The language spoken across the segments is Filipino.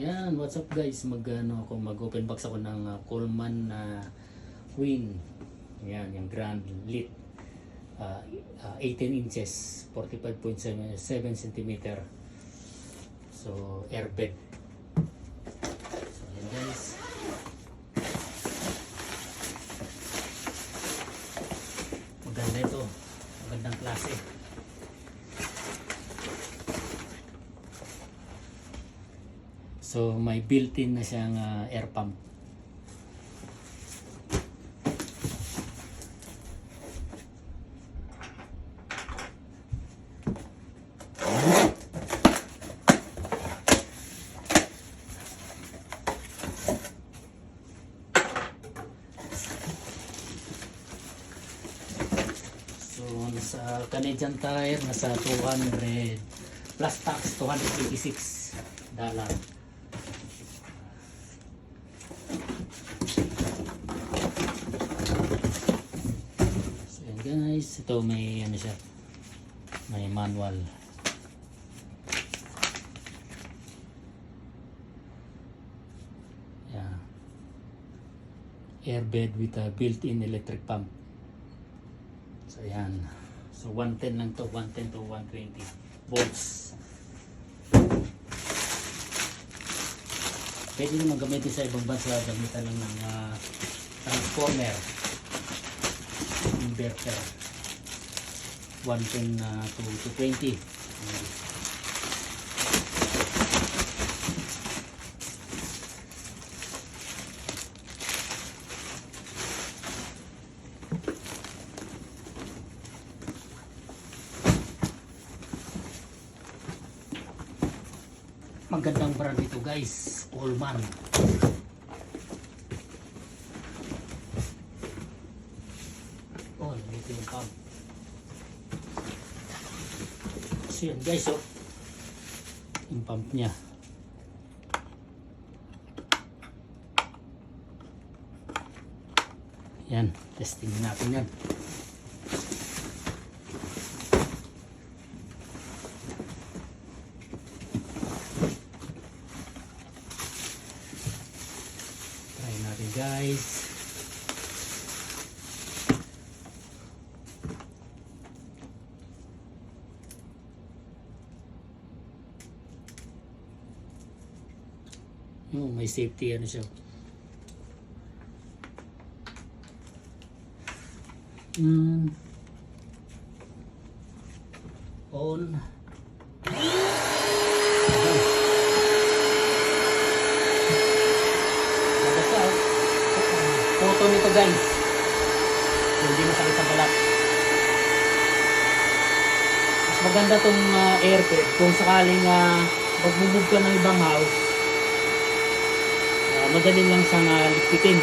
Yan, what's up guys? Mag ano ako mag-open box ako ng uh, Coleman na Queen. Yan, yung Grand Lit. Uh, uh, 18 inches, 45.7 cm. So, airbed. So, yan guys. Maganda ito. Magandang klase. So may built-in na siyang ah, air pump. So sa Canadian Tire nasa 200 plus tax 286 dollar. So yan guys, ito may ano siya, may manual. Yeah. Airbed with a built-in electric pump. So yan. So 110 lang to, 110 to 120 volts. Pwede naman gamitin sa ibang bansa, gamitan lang ng ah, transformer inverter 110 na to, to 20 Ayan. magandang brand ito guys Coleman So yun guys, oh. Yung pump niya. Yan, testing natin yan. Try natin guys. Yung may safety ano siya. Mm. On. Oh. Photo nito guys. Hindi masakit sa balat. Mas maganda tong uh, airpad kung sakaling uh, magmumove ka ng ibang house Ah, madali lang siyang uh.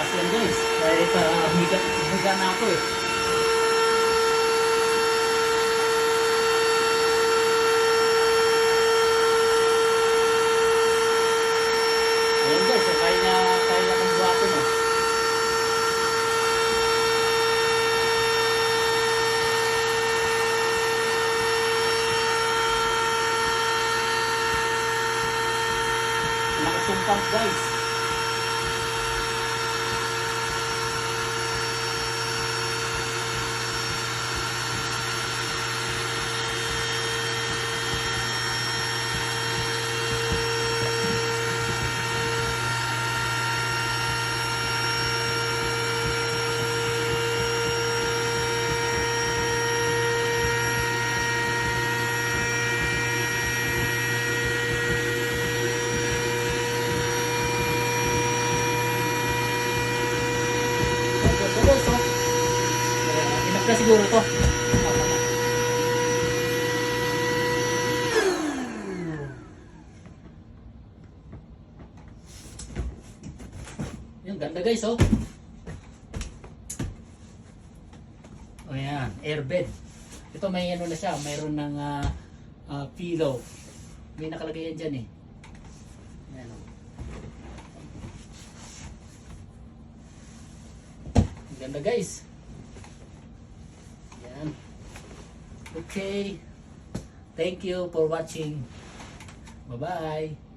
Kasi yan guys, kahit uh, humiga, humiga na ako eh. Guys. Enough na siguro to. Yung ganda guys, oh. Yan, airbed. Ito may ano na siya, mayroon ng ah, ah, pillow. May nakalagay yan dyan eh. Yan o. Ang ganda guys. Yan. Okay. Thank you for watching. Bye-bye.